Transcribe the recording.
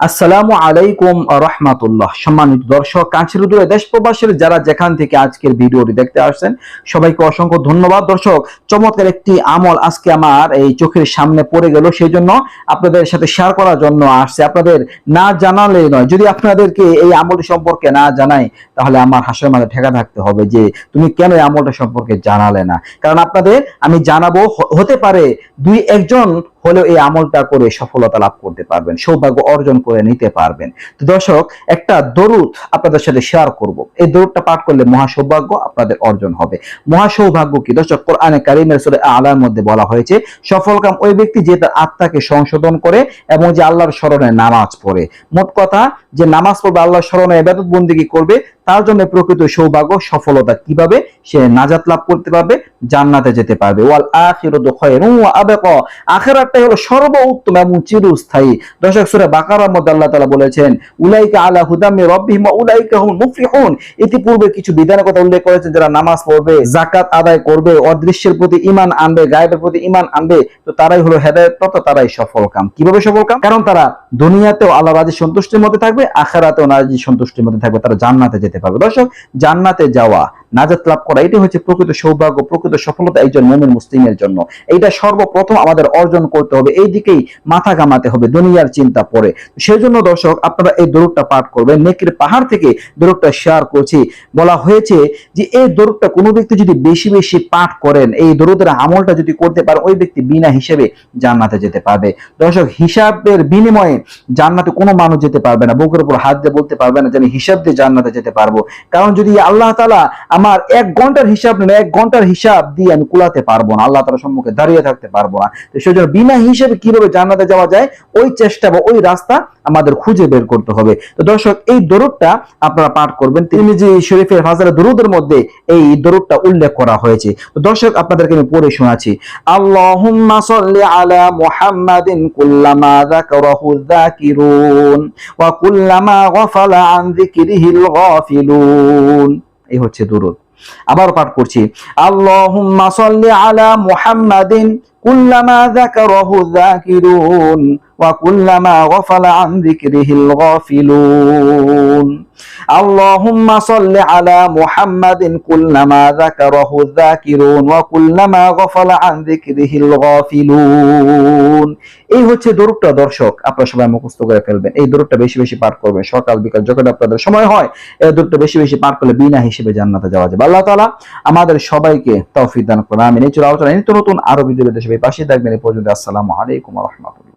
আসসালামু আলাইকুম রহমাতুল্লাহ। সম্মানিত দর্শক কাছের দূরে দেশ প্রবাসের যারা যেখান থেকে আজকের ভিডিওটি দেখতে আসছেন, সবাইকে অসংখ্য ধন্যবাদ। দর্শক, চমৎকার একটি আমল আজকে আমার এই চোখের সামনে পড়ে গেল সেই জন্য আপনাদের সাথে শেয়ার করার জন্য আসছে। আপনাদের না জানালে নয়, যদি আপনাদেরকে এই আমলটি সম্পর্কে না জানাই, তাহলে আমার হাসের মাঝে ঠেকা থাকতে হবে যে, তুমি কেন এই আমলটা সম্পর্কে জানালে না? কারণ আপনাদের আমি জানাব হতে পারে দুই একজন হলেও এই আমলটা করে সফলতা লাভ করতে পারবেন, সৌভাগ্য অর্জন করে নিতে পারবেন। তো দর্শক, একটা দরুদ আপনাদের সাথে শেয়ার করব। এই দরুদটা পাঠ করলে মহা সৌভাগ্য আপনাদের অর্জন হবে। মহা সৌভাগ্য কি? দর্শক, কোরআনে কারিমের সূরা আলার মধ্যে বলা হয়েছে সফলকাম ওই ব্যক্তি যে তার আত্মাকে সংশোধন করে এবং যে আল্লাহর স্মরণে নামাজ পড়ে। মোট কথা, যে নামাজ পড়বে, আল্লাহর স্মরণে ইবাদত বন্দিগি করবে? তার জন্য প্রকৃত সৌভাগ্য, সফলতা কীভাবে? সে নাজাত লাভ করতে পারবে, জান্নাতে যেতে পারবে। ওয়াল আখিরাতু খায়রুন ওয়া আবকা। আখিরাতটাই হলো সর্বোত্তম এবং চিরস্থায়ী। দর্শক, সূরা বাকারার মধ্যে আল্লাহ তাআলা বলেছেন, উলাইকা আলা হুদাম মির রাব্বিহিম ওয়া উলাইকা হুমুল মুফলিহুন। ইতিপূর্বে কিছু বিধানের কথা উল্লেখ করেছেন যারা নামাজ পড়বে, যাকাত আদায় করবে, অদৃশ্যের প্রতি ঈমান আনবে, গায়েবের প্রতি ঈমান আনবে, তো তারাই হলো হেদায়েতপ্রাপ্ত তারাই সফল কাম। কীভাবে সফল কাম? কারণ তারা দুনিয়াতেও আল্লাহ রাজি সন্তুষ্টির মধ্যে থাকবে, আখেরাতেও নাজি সন্তুষ্টির মধ্যে থাকবে, তারা জান্নাতে যেতে পারবে। দর্শক, জান্নাতে যাওয়া নাজাত লাভ করা এটি হচ্ছে প্রকৃত সৌভাগ্য, প্রকৃত সফলতা একজন মুমিন মুসলিমের জন্য। এইটা সর্বপ্রথম আমাদের অর্জন করতে হবে, এই দিকেই মাথা ঘামাতে হবে, দুনিয়ার চিন্তা পরে। সেই জন্য দর্শক, আপনারা এই দরুদটা পাঠ করবেন, নেকির পাহাড় থেকে দরুদটা শেয়ার করছি। বলা হয়েছে যে, এই দরুদটা কোনো ব্যক্তি যদি বেশি বেশি পাঠ করেন, এই দরুদের আমলটা যদি করতে পারে ওই ব্যক্তি বিনা হিসেবে জান্নাতে যেতে পারবে। দর্শক, হিসাবের বিনিময়ে জান্নাতে কোনো মানুষ যেতে পারবে না, বুকের উপর হাত দিয়ে বলতে পারবে না যে, আমি হিসাব দিয়ে জান্নাতে যেতে পারব। কারণ যদি আল্লাহ তালা আমার এক ঘণ্টার হিসাব নেন এক ঘণ্টার হিসাব দিয়ে আমি কুলাতে পারব না, আল্লাহ তালার সম্মুখে দাঁড়িয়ে থাকতে পারব না। তো সেই জন্য বিনা হিসেবে কীভাবে জান্নাতে যাওয়া যায়, ওই চেষ্টা বা ওই রাস্তা আমাদের খুঁজে বের করতে হবে। তো দর্শক, এই দরুদটা আপনারা পাঠ করবেন। তিনি যে শরীফের ফাজারের দরুদের মধ্যে এই দরুদটা উল্লেখ করা হয়েছে। তো দর্শক, আপনাদেরকে আমি পড়ে শোনাচ্ছি। আল্লাহুম্মা সাল্লি আলা মুহাম্মাদিন কুল্লামা যাকারাহু যাকিরুন, ওয়া কুল্লামা গাফালা আন যিকরিহিল গাফিলুন। এই হচ্ছে দুরুদ। আবার পাঠ করছি সাল্লি আলা মুহাম্মাদিন কুল্লামা যাকারাহু যাকিরুন ওয়া কুল্লামা গাফালা আন যিকরিহিল গাফিলুন اللهم صل على محمد كلما ذكره الذاكرون وكلما غفل عن ذكره الغافلون এই হচ্ছে দরুদটা দর্শক আপনারা সবাই মুখস্থ করে ফেলবেন এই দরুদটা বেশি বেশি পাঠ করবেন সকাল বিকাল যখন আপনাদের সময় হয় এই দরুদটা বেশি বেশি পাঠ করলে বিনা হিসেবে জান্নাতে যাওয়া যাবে আল্লাহ তাআলা আমাদের সবাইকে তৌফিক দান করুন আমিন এই ছিল আলোচনা নিত্য নতুন আরো ভিডিও দেশে পাশে থাকবেন। এ পর্যন্ত আসসালামু আলাইকুম রাহমাতুল্লাহ।